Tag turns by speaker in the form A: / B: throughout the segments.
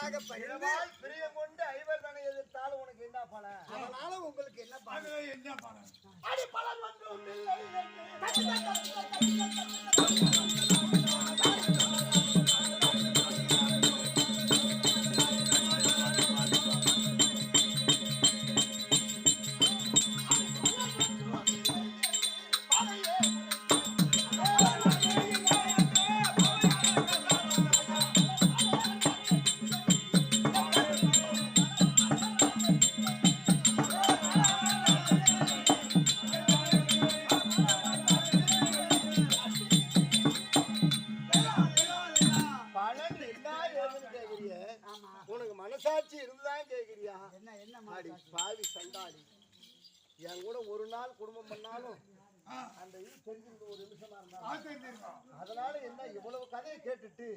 A: பகிர்ந்து
B: இதனால் பிரியம் கொண்டு ஐவர் தனை எதிர்த்தாலும் உனக்கு என்ன பலன்?
A: அதனால உங்களுக்கு என்ன பலன்?
C: என்ன பலன்?
B: அடி பலன் ஒன்றும் இல்லை. மனசாட்சி இருந்துதான் கேக்குறியா?
A: என்ன என்ன மாதிரி
B: பாவி சண்டாடி என் கூட ஒரு நாள் குடும்பம் பண்ணாலும் அந்த இது தெரிஞ்சிருக்கு ஒரு நிமிஷமா இருந்தா அதனால என்ன இவ்வளவு கதையை கேட்டுட்டு?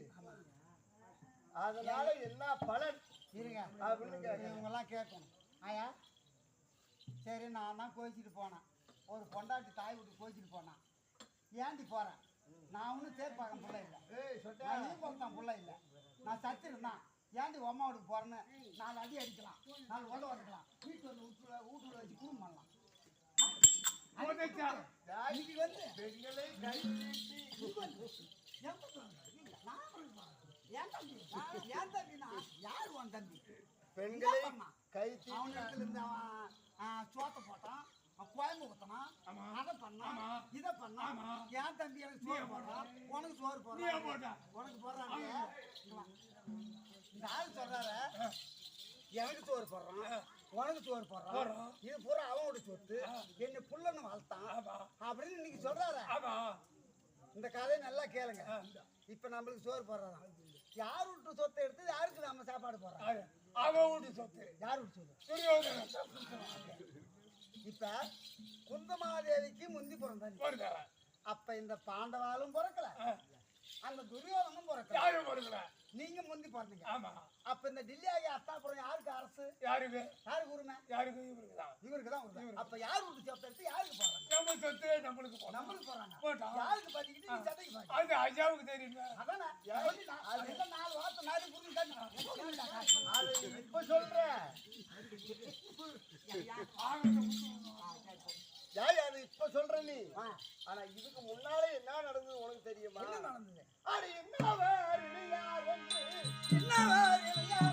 B: அதனால என்ன பலன்?
A: இருங்க.
B: அப்படின்னு
A: இவங்கெல்லாம் கேட்கணும். ஆயா? சரி நான் தான் கோச்சிட்டு போனேன். ஒரு பொண்டாட்டி தாய் விட்டு கோச்சிட்டு போனான் ஏண்டி போறேன் நான் ஒன்றும் சேர்ப்பாக்கம் பிள்ளை இல்லை.
B: ஏய் சொட்ட.
A: நீ தான் பிள்ளை இல்லை. நான் சத்திருந்தான் ஏண்டி உம்மா வீட்டுக்கு போறேன்னு? நாலு அடி அடிக்கலாம். நாலு உள்ள வந்துக்கலாம் வீட்டு வந்து வீட்டுல வீட்டுல வச்சு குடும்பம் பண்ணலாம்.
B: பெண்களை கை நீட்டி.
A: என் பக்கம் இல்ல, நான் சொல்லுவேன். என் தம்பி நான் என் தம்பினா யார் உன் தம்பி?
B: பெண்களை
A: என்ன பண்ணான்?
B: கை
A: அவன் இடத்துல இருந்து அவன் ஆ, சோத்தை போட்டான். கோயம்பு ஊத்தினான். அதை பண்ணான். இதை பண்ணான். என் தம்பி எனக்கு சோறு போடுறான். உனக்கு சோறு போடுறான்? உனக்கு போடுறாங்க. இந்த ஆள் சொல்றாரு எனக்கு சோறு போடுறான் உனக்கு சோறு போடுறான்
C: போடுறான்.
A: இது பூரா அவனோட சொத்து என்ன புள்ளன்னு வளர்த்தான். அப்படின்னு இன்னைக்கு சொல்றாரு. இந்த கதையை நல்லா கேளுங்க. இப்ப நம்மளுக்கு சோறு போடுறதான் யார் விட்டு சொத்தை எடுத்து யாருக்கு நம்ம சாப்பாடு போடுறோம்
C: அவன் வீட்டு சொத்து.
A: யார் விட்டு
C: துரியோதனன்
A: இப்ப குந்தமாதேவிக்கு முந்தி பிறந்தாங்க அப்ப இந்த பாண்டவாலும் பிறக்கல. அந்த துரியோதனும் பிறக்கல.
C: வருதுல
A: நீங்க முந்தி பிறந்தீங்க
C: ஆமா.
A: அப்ப இந்த டில்லி ஆகிய அத்தாப்புறம் யாருக்கு அரசு?
C: யாருக்கு?
A: யாருக்கு உரிமை?
C: யாருக்கு? இவருக்கு தான்.
A: இவருக்கு தான் உரிமை. அப்ப யார் விட்டு சொத்தை எடுத்து யாருக்கு போடுறாங்க?
C: நம்ம சொத்து நம்மளுக்கு போனோம்
A: நம்மளுக்கு
C: போட்டோம்.
A: யாருக்கு பாத்திக்கிட்டு நீ சட்டைக்கு பாரு
C: அது ஐயாவுக்கு தெரியுங்க
A: அதானே. அது. என்ன நாலு வார்த்தை நாலு புரிஞ்சு
B: இப்ப சொல்றேன். சொல்ற நீ ஆனா இதுக்கு முன்னாலே என்ன நடந்தது உனக்கு தெரியுமா?
A: என்ன நடந்தது?
B: என்னவர் இளையார் என்று
A: என்னவர்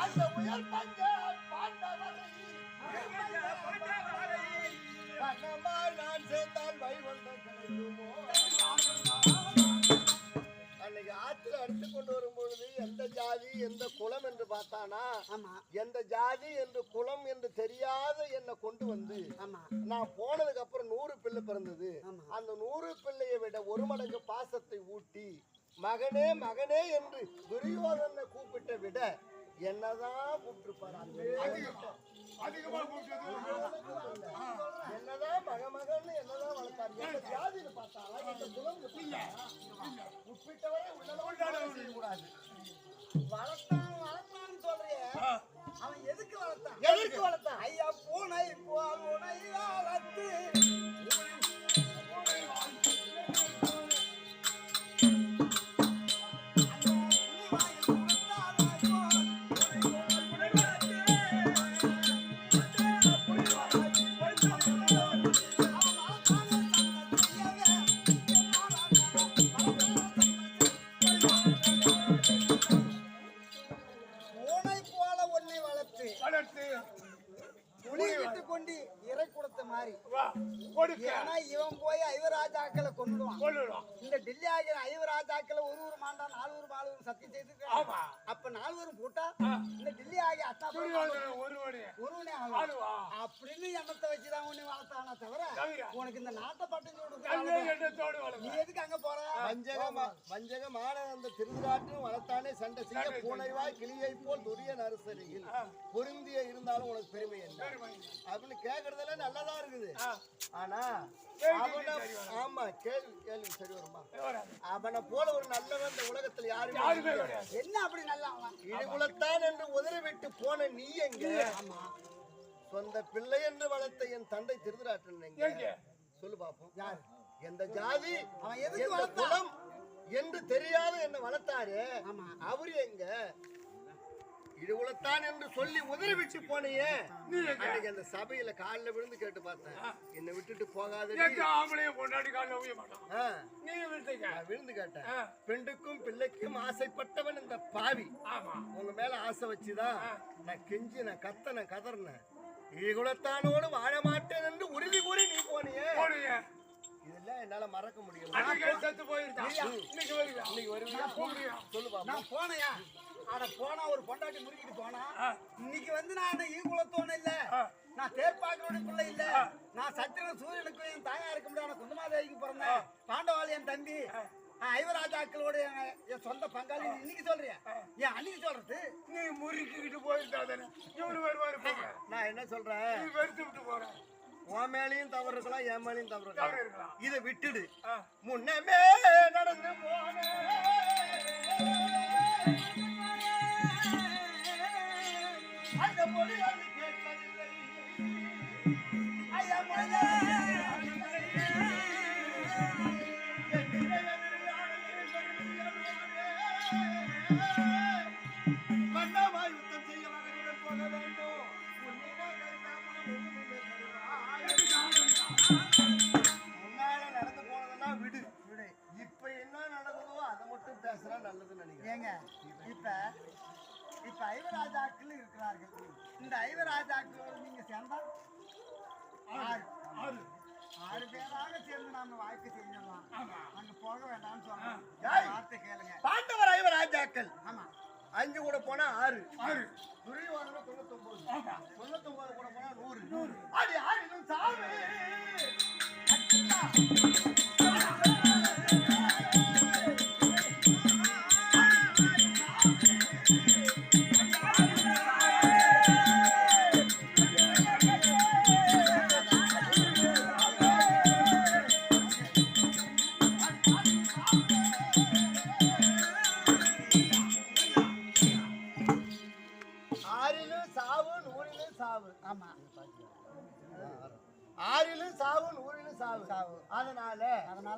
B: அந்த உயர் பஞ்ச பாண்டவரை பணமாய் நான் சேர்த்தால் வைகுண்டம் கிடைக்குமோ அன்னைக்கு ஆத்துல அடித்து கொண்டு வரும்பொழுது எந்த ஜாதி எந்த குலம் என்று பார்த்தானா? எந்த ஜாதி என்று குலம் என்று தெரியாத என்னை கொண்டு வந்து நான் போனதுக்கு அப்புறம் நூறு பிள்ளை பிறந்தது. அந்த நூறு பிள்ளையை விட ஒரு மடங்கு பாசத்தை ஊட்டி மகனே மகனே என்று துரியோதனை கூப்பிட்ட விட என்னதான் கூப்பிட்டுருப்பாரு என்னதான் மக மகன்னு என்னதான் வளர்த்தாரு? எந்த ஜாதின்னு பார்த்தாரா எந்த குலம் உட்பிட்டவரை உள்ளதான் செய்யக்கூடாது.
A: வளர்த்தான் வளர்த்தான்னு சொல்றியே. அவன் எதுக்கு வளர்த்தான்?
B: எதற்கு? வளர்த்தான்
A: மாதிரி.
C: வா கொடுக்க.
A: ஏன்னா இவன் போய் ஐவராஜாக்களை கொண்டுடுவான் இந்த டெல்லி ஆகிற ஐவராஜாக்களை ஒரு ஒரு மாண்டா நாலூறு நாலூறு சத்தியம் செய்து. அப்ப நால்வரும் போட்டா இந்த டெல்லி ஆகிய அத்தா
C: ஒருவனே.
A: ஒருவனே
C: ஆளுவா.
A: ஆளுவா? அப்படின்னு எண்ணத்தை வச்சுதான் உன்னை வளர்த்தானா தவிர
C: தவிர.
A: உனக்கு இந்த நாட்டை பட்டம் நீ எதுக்கு அங்க போற?
B: வஞ்சகமா வஞ்சகமான அந்த திருவிழாட்டும் வளர்த்தானே சண்டை செய்ய பூனைவாய் கிளியை போல் துரிய நரசரியில் பொருந்திய இருந்தாலும் உனக்கு பெருமை என்ன? அப்படின்னு கேக்குறதெல்லாம் நல்லதா இருக்குது. ஆனா அவனை. ஆமா கேள்வி கேள்வி சரி வருமா. அவனை போல ஒரு நல்லவன் இந்த உலகத்துல யாருமே
A: என்ன அப்படி நல்லா அவன்?
B: இடிகுலத்தான் என்று உதறிவிட்டு போன நீ எங்க?
A: ஆமா.
B: சொந்த பிள்ளை என்று வளர்த்த என் தந்தை திருதராட்டன் சொல்லு பாப்போம். யார்? எந்த ஜாதி
A: அவன் எதுக்கு வளர்த்தான்?
B: குலம் என்று தெரியாத என்ன வளர்த்தாரு. அவரு எங்க? இடுகுலத்தான் என்று சொல்லி உதறிவிட்டு போனியே? அன்னைக்கு அந்த சபையில காலில் விழுந்து கேட்டு பார்த்தேன். என்னை விட்டுட்டு போகாத விழுந்து கேட்டேன். பெண்டுக்கும் பிள்ளைக்கும் ஆசைப்பட்டவன் இந்த பாவி. உங்க மேல ஆசை வச்சுதான் நான் கெஞ்சி நான் கத்த நான் கதறினேன் இகுலத்தானோடு வாழ மாட்டேன் என்று உறுதி கூறி நீ போனியே. இதெல்லாம் என்னால மறக்க முடியல.
C: செத்து போயிருந்தான் இன்னைக்கு வருவியா? இன்னைக்கு வருவியா?
B: சொல்லு
A: நான் போனையா? அட போனா ஒரு பொண்டாட்டி முறுக்கிட்டு போனா. இன்னைக்கு வந்து நான் ஈகுலத்தோன இல்ல.
C: ஆ.
A: நான் தேர்ப்பாக்கனுடைய பிள்ளை இல்ல. நான் சத்திரன் சூரியனுக்கும் என் தாயா இருக்க முடியாது குந்தமாதேவிக்கு பிறந்தேன். பாண்டவாள் என் தம்பி. ஐவராஜாக்களோட என் என் சொந்த பங்காளி. இன்னைக்கு சொல்றியா? ஏன் அன்னைக்கு சொல்றது?
C: நீ முறுக்கிக்கிட்டு போயிருந்தா தானே இவரு வருவாரு
B: நான் என்ன சொல்றேன்?
C: வெறுத்து விட்டு போற.
B: உன் மேலையும் தவறு இருக்கலாம் என் மேலையும் தவறு இருக்கலாம். இதை விட்டுடு. முன்னமே நடந்து போன. செய்ய வேண்டும். முன்னால நடந்து போனதெல்லாம் விடு. விடு. இப்ப என்ன நடந்ததோ அதை மட்டும் பேசுறா நல்லதுன்னு நினைக்கிறேன்.
A: இப்ப இப்ப ஐவராஜாக்கள் இருக்கிறார்கள். இந்த ஐவராஜாக்களோட நீங்க சேர்ந்தா? ஆறு.
C: ஆறு.
A: ஆறு. பேராக சேர்ந்து நாம வாழ்க்கை செஞ்சிடலாம் அங்க போக வேண்டாம்னு
B: ஏய்.
A: வார்த்தை கேளுங்க.
B: பாண்டவர் ஐவர் ராஜாக்கள்
A: ஆமா.
B: அஞ்சு கூட போனா ஆறு.
C: ஆறு.
B: துரியோதன தொண்ணூத்தொன்பது
C: ஆமா
B: தொண்ணூத்தொன்பது சாவு. அதனால
A: அதனால?